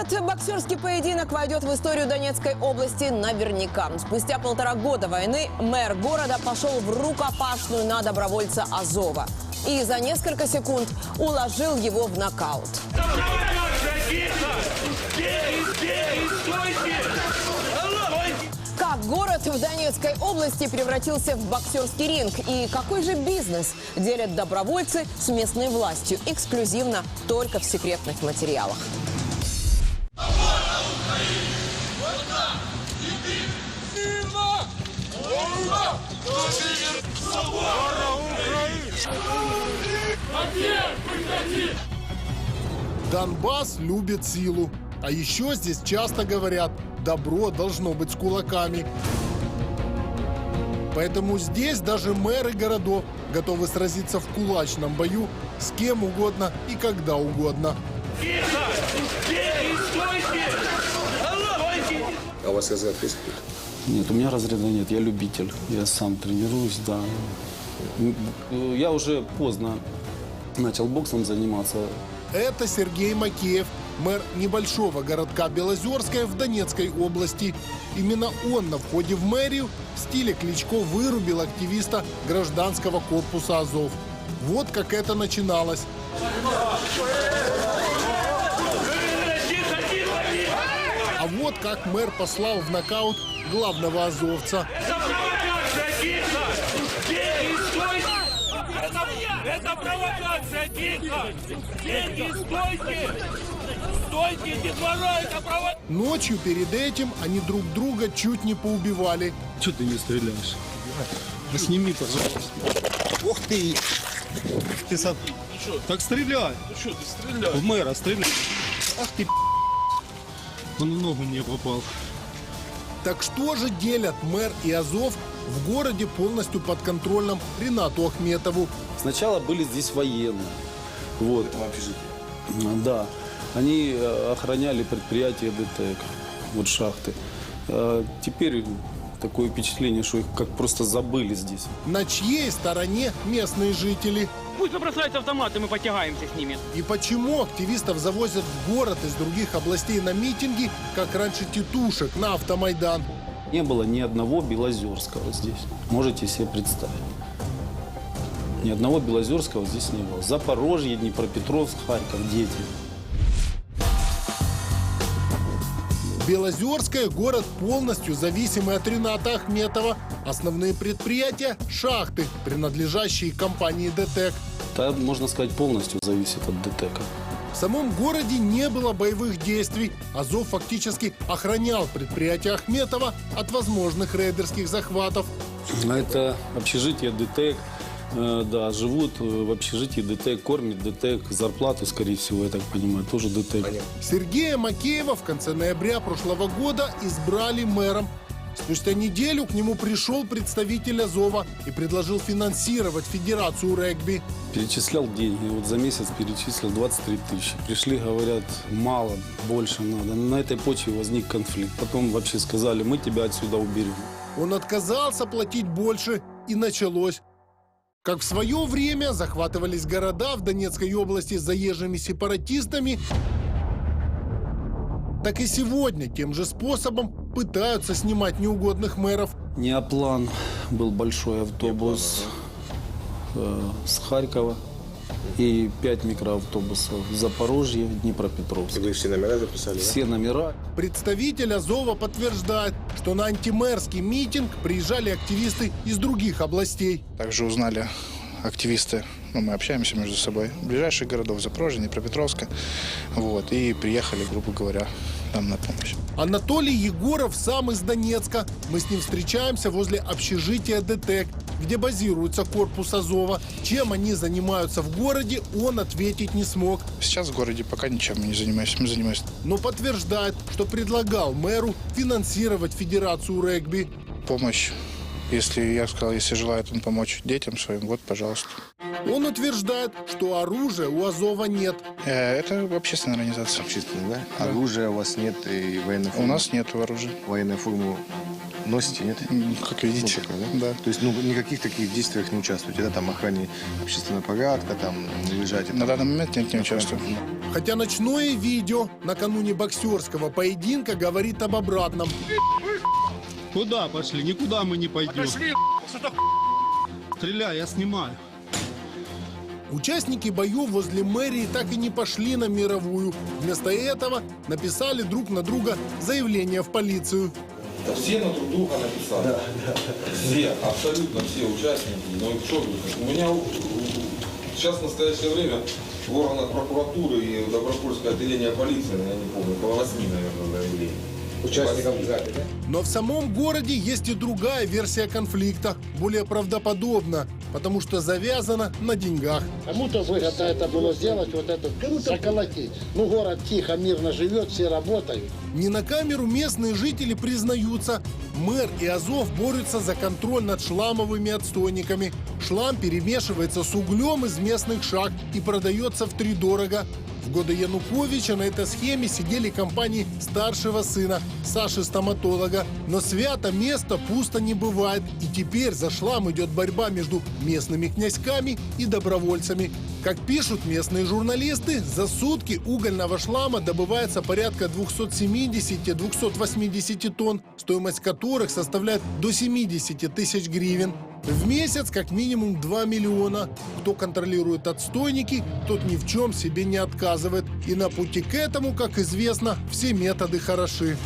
Этот боксерский поединок войдет в историю Донецкой области наверняка. Спустя полтора года войны мэр города пошел в рукопашную на добровольца Азова. И за несколько секунд уложил его в нокаут. Как город в Донецкой области превратился в боксерский ринг? И какой же бизнес делят добровольцы с местной властью? Эксклюзивно только в секретных материалах. Донбасс любит силу. А еще здесь часто говорят, добро должно быть с кулаками. Поэтому здесь даже мэры городов готовы сразиться в кулачном бою с кем угодно и когда угодно. А у вас разряд есть? Нет, у меня разряда нет, я любитель. Я сам тренируюсь, да. Я уже поздно начал боксом заниматься. Это Сергей Макеев, мэр небольшого городка Белозерская в Донецкой области. Именно он на входе в мэрию в стиле Кличко вырубил активиста гражданского корпуса Азов. Вот как это начиналось. А вот как мэр послал в нокаут главного азовца. Это провокация, тихо! Деньги, стойте! Стойте, детвора, это провокация! Ночью перед этим они друг друга чуть не поубивали. Что ты не стреляешь? Да сними, пожалуйста. Ух ты! Ты сам... Так стреляй! Ну что, ты стреляй? В мэра стреляй! Ах ты Он в ногу мне попал. Так что же делят мэр и Азов в городе полностью под контролем Ренату Ахметову? Сначала были здесь военные. Вот. Да. Они э, охраняли предприятие ДТЭК, вот шахты. А Теперь такое впечатление, что их как просто забыли здесь. На чьей стороне местные жители? Пусть бросают автоматы, мы потягаемся с ними. И почему активистов завозят в город из других областей на митинги, как раньше тетушек на автомайдан? Не было ни одного Белозерского здесь. Можете себе представить. Ни одного Белозерского здесь не было. Запорожье, Днепропетровск, Харьков, дети. Белозерская – город полностью зависимый от Рената Ахметова. Основные предприятия – шахты, принадлежащие компании ДТЭК. Это, можно сказать, полностью зависит от ДТЭКа. В самом городе не было боевых действий. Азов фактически охранял предприятие Ахметова от возможных рейдерских захватов. А Это общежитие ДТЭК. Э, Да, живут э, в общежитии ДТЭК, кормит ДТЭК, зарплату, скорее всего, я так понимаю, тоже ДТЭК. Сергея Макеева в конце ноября прошлого года избрали мэром. Спустя неделю к нему пришел представитель Азова и предложил финансировать Федерацию регби. Перечислял деньги, вот за месяц перечислил 23 тысячи. Пришли, говорят, мало, больше надо. На этой почве возник конфликт. Потом вообще сказали, мы тебя отсюда уберем. Он отказался платить больше, и началось. Как в свое время захватывались города в Донецкой области заезжими сепаратистами, так и сегодня тем же способом пытаются снимать неугодных мэров. Неоплан был большой автобус э, с Харькова и 5 микроавтобусов в Запорожье, Днепропетровск. Вы все номера записали, да? Все номера. Представитель Азова подтверждает, что на антимэрский митинг приезжали активисты из других областей. Также узнали активисты, ну, мы общаемся между собой, ближайших городов Запорожья, Днепропетровска, вот, и приехали, грубо говоря, нам на помощь. Анатолий Егоров сам из Донецка. Мы с ним встречаемся возле общежития ДТЭК, где базируется корпус Азова. Чем они занимаются в городе, он ответить не смог. Сейчас в городе пока ничем не занимаемся, мы занимаемся Но подтверждает, что предлагал мэру финансировать Федерацию регби. помощь. Если я сказал, если желает он помочь детям своим, вот, пожалуйста. Он утверждает, что оружия у Азова нет. Э, Это общественная организация. Общественный, да? Оружия у вас нет и военной У формы? нас нет оружия. Военную форму носите, нет? Как видите, Ну, такое, да? да. То есть, ну, никаких таких действиях не участвуете, да? Там охране общественного порядка, там, уезжаете. На там, данный момент нет, не участвую. Хотя ночное видео накануне боксерского поединка говорит об обратном. Куда пошли? Никуда мы не пойдем. Пошли, что-то Стреляй, я снимаю. Участники боев возле мэрии так и не пошли на мировую. Вместо этого написали друг на друга заявление в полицию. Да все на друг друга написали. Все, абсолютно все участники. Ну и что, у меня сейчас в настоящее время в органах прокуратуры и Добропольское отделение полиции, я не помню, около восьми, наверное, заявлений. Участников взяли, да? Но в самом городе есть и другая версия конфликта, более правдоподобна, потому что завязана на деньгах. Кому-то выгодно это было сделать, вот это заколотить. Ну, город тихо, мирно живет, все работают. Не на камеру местные жители признаются. Мэр и Азов борются за контроль над шламовыми отстойниками. Шлам перемешивается с углем из местных шахт и продается втридорого. В годы Януковича на этой схеме сидели компании старшего сына, Саши стоматолога. Но свято место пусто не бывает. И теперь за шлам идет борьба между местными князьками и добровольцами. Как пишут местные журналисты, за сутки угольного шлама добывается порядка 270-280 тонн, стоимость которых составляет до 70 тысяч гривен. В месяц как минимум 2 миллиона. Кто контролирует отстойники, тот ни в чем себе не отказывает. И на пути к этому, как известно, все методы хороши.